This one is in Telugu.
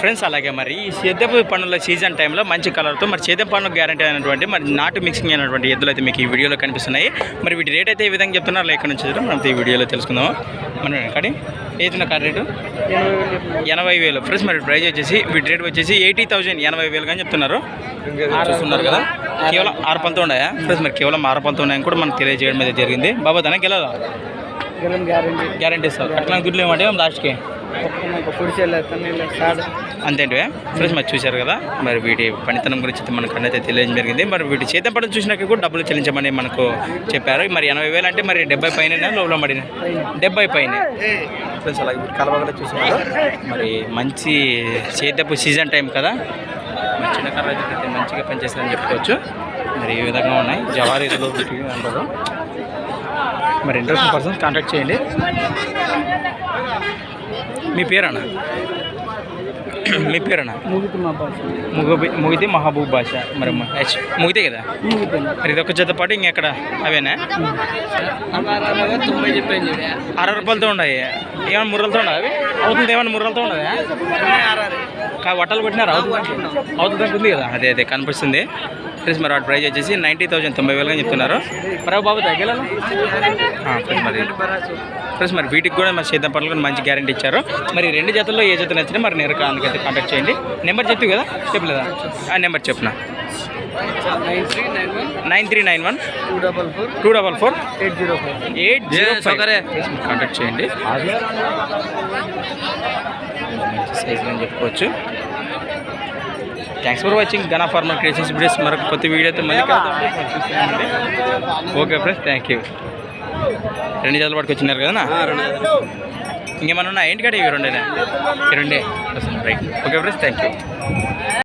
ఫ్రెండ్స్ అలాగే మరి ఈ సేద్యపు పనుల సీజన్ టైంలో మంచి కలర్తో మరి సేద్యం పనులకు గ్యారంటీ అయినటువంటి మరి నాటు మిక్సింగ్ అయినటువంటి ఎద్దులు అయితే మీకు ఈ వీడియోలో కనిపిస్తున్నాయి. మరి వీటి రేట్ అయితే ఏ విధంగా చెప్తున్నారు? ఎక్కడ నుంచి మనం ఈ వీడియోలో తెలుసుకుందాం మనం ఎక్కడి ఏతున్న కార్ రేటు ఎనభై వేలు. ఫ్రెండ్స్ మరి ప్రైజ్ వచ్చేసి వీటి రేట్ వచ్చేసి ఎయిటీ థౌసండ్ ఎనభై వేలు కానీ చెప్తున్నారు. చూస్తున్నారు కదా? కేవలం ఆరు పంతో ఉన్నాయా? ఫ్రెండ్స్ మరి కేవలం ఆరు పంతో ఉన్నాయని కూడా మనకు తెలియజేయడం అయితే జరిగింది. బాబా తనకి వెళ్ళదా గెలం గ్యారంటీ. గ్యారంటీ అట్లా గుడ్లు ఏమంటే లాస్ట్కి? అంతేంటివే? ఫ్రెండ్స్ మరి చూశారు కదా? మరి వీటి పనితనం గురించి అయితే మనకు అన్నైతే తెలియజేయడం జరిగింది. మరి వీటి చేతం పడడం చూసినాక కూడా డబ్బులు చెల్లించమని మనకు చెప్పారు. మరి ఎనభై వేలు అంటే మరి డెబ్బై పైన లోపల పడిన? డెబ్బై పైన. ఫ్రెండ్స్ అలాగే కలవగల చూసినారు. మరి మంచి సేద్యపు సీజన్ టైం కదా? చిన్న కర్ర అయితే మంచిగా పనిచేస్తుందని చెప్పుకోవచ్చు. మరి ఈ విధంగా ఉన్నాయి. జవారీలు అంటారు. మరి ఇంట్రెస్ట్ పర్సన్ కాంటాక్ట్ చేయండి. మీ పేరన్నా? మీ పేరన్నా? ముగితే ముగితే మహబూబ్ భాష. మరి హెచ్ ముగితే కదా? మరి ఇదొక జత పాటు ఇంకెక్కడ? అవేనా? అరవై రూపాయలతో ఉన్నాయి. ఏమైనా ముర్రలతో ఉన్నాయి అవి? అవుతుంది ఏమైనా ముర్రలతో కా వట్టలు కొట్టినారు? అవుతుంది. అవుతుంది ఉంది కదా? అదే అదే కనిపిస్తుంది. ప్లస్ మరి వాటి ప్రైస్ వచ్చేసి నైంటీ థౌసండ్ తొంభై వేలుగా చెప్తున్నారు. మరి బాబు తగ్గలేదు మరి ప్లస్ మరి వీటికి కూడా మరి పనులు కూడా మంచి గ్యారంటీ ఇచ్చారు. మరి రెండు జతల్లో ఏ జత నచ్చినా మరి నేరుగా అందుకైతే కాంటాక్ట్ చేయండి. నెంబర్ చెప్పి కదా? చెప్పలేదా? ఆ నెంబర్ చెప్పున. Nine three nine one. Two double four. Eight zero eight zero. Contact చేయండి సైజులో అని చెప్పుకోవచ్చు. థ్యాంక్స్ ఫర్ వాచింగ్ గనా ఫార్మర్ క్రియేషన్స్ వీడియోస్ మరొక కొత్త వీడియోతో మళ్ళీ కలుద్దాం. ఓకే ఫ్రెండ్స్ థ్యాంక్ యూ రెండు జతలు పట్టుకొచ్చినారు కదా ఇంకేమన్నా ఉన్నా ఏంటి కదా ఇవి రెండేనా? ఈ రెండే. Right okay friends thank you